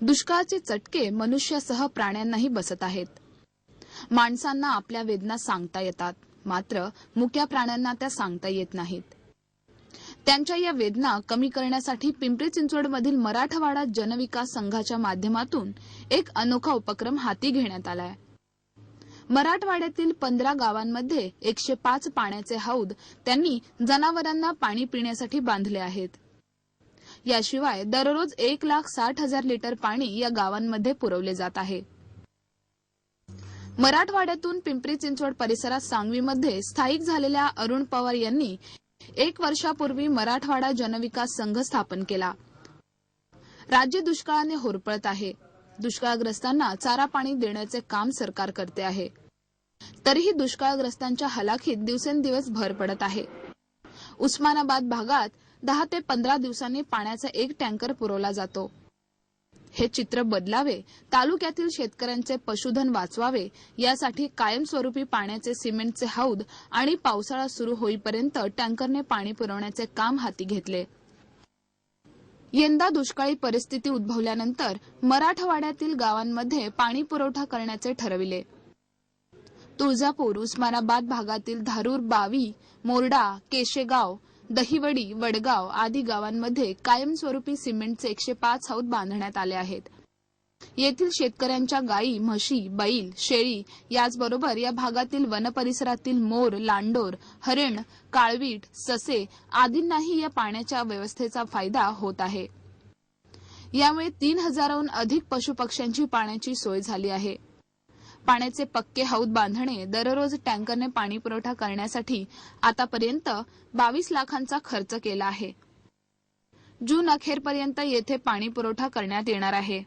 दुष्काळाचे चटके मनुष्यासह प्राण्यांनाही बसत आहेत. माणसांना आपल्या वेदना सांगता येतात मात्र मुक्या प्राण्यांना त्या सांगता येत नाहीत. त्यांच्या या वेदना कमी करण्यासाठी पिंपरी चिंचवडमधील मराठवाडा जनविकास संघाच्या माध्यमातून एक अनोखा उपक्रम हाती घेण्यात आलाय. मराठवाड्यातील पंधरा गावांमध्ये एकशे पाच पाण्याचे हौद त्यांनी जनावरांना पाणी पिण्यासाठी बांधले आहेत. याशिवाय दररोज एक लाख साठ हजार लिटर पाणी या गावांमध्ये पुरवले जात आहे. मराठवाड्यातून पिंपरी चिंचवड परिसरात सांगवीमध्ये स्थायिक झालेल्या अरुण पवार यांनी एक वर्षापूर्वी मराठवाडा जनविकास संघ स्थापन केला. राज्य दुष्काळाने होरपळत आहे. दुष्काळग्रस्तांना चारा पाणी देण्याचे काम सरकार करते आहे. तरीही दुष्काळग्रस्तांच्या हलाखीत दिवसेंदिवस भर पडत आहे. उस्मानाबाद भागात दहा ते पंधरा दिवसांनी पाण्याचा एक टँकर पुरवला जातो. हे चित्र बदलावे तालुक्यातील शेतकऱ्यांचे पशुधन वाचवावे यासाठी कायमस्वरूपी पाण्याचे सिमेंटचे हौद आणि पावसाळा सुरू होईपर्यंत टँकरने पाणी पुरवण्याचे काम हाती घेतले. यंदा दुष्काळी परिस्थिती उद्भवल्यानंतर मराठवाड्यातील गावांमध्ये पाणी पुरवठा करण्याचे ठरविले. तुळजापूर उस्मानाबाद भागातील धारूर बावी मोरडा केशेगाव दहिवडी वडगाव आदी गावांमध्ये कायमस्वरूपी सिमेंटचे एकशे पाच हौद बांधण्यात आले आहेत. येथील शेतकऱ्यांच्या गायी म्हशी बैल शेळी याचबरोबर या भागातील वनपरिसरातील मोर लांडोर हरिण काळवीट ससे आदींनाही या पाण्याच्या व्यवस्थेचा फायदा होत आहे. यामुळे तीन हजाराहून अधिक पशुपक्ष्यांची पाण्याची सोय झाली आहे. पाण्याचे पक्के हौद बांधणे दररोज टँकरने पाणी पुरवठा करण्यासाठी आतापर्यंत बावीस लाखांचा खर्च केला आहे. जून अखेरपर्यंत येथे पाणी पुरवठा करण्यात येणार आहे.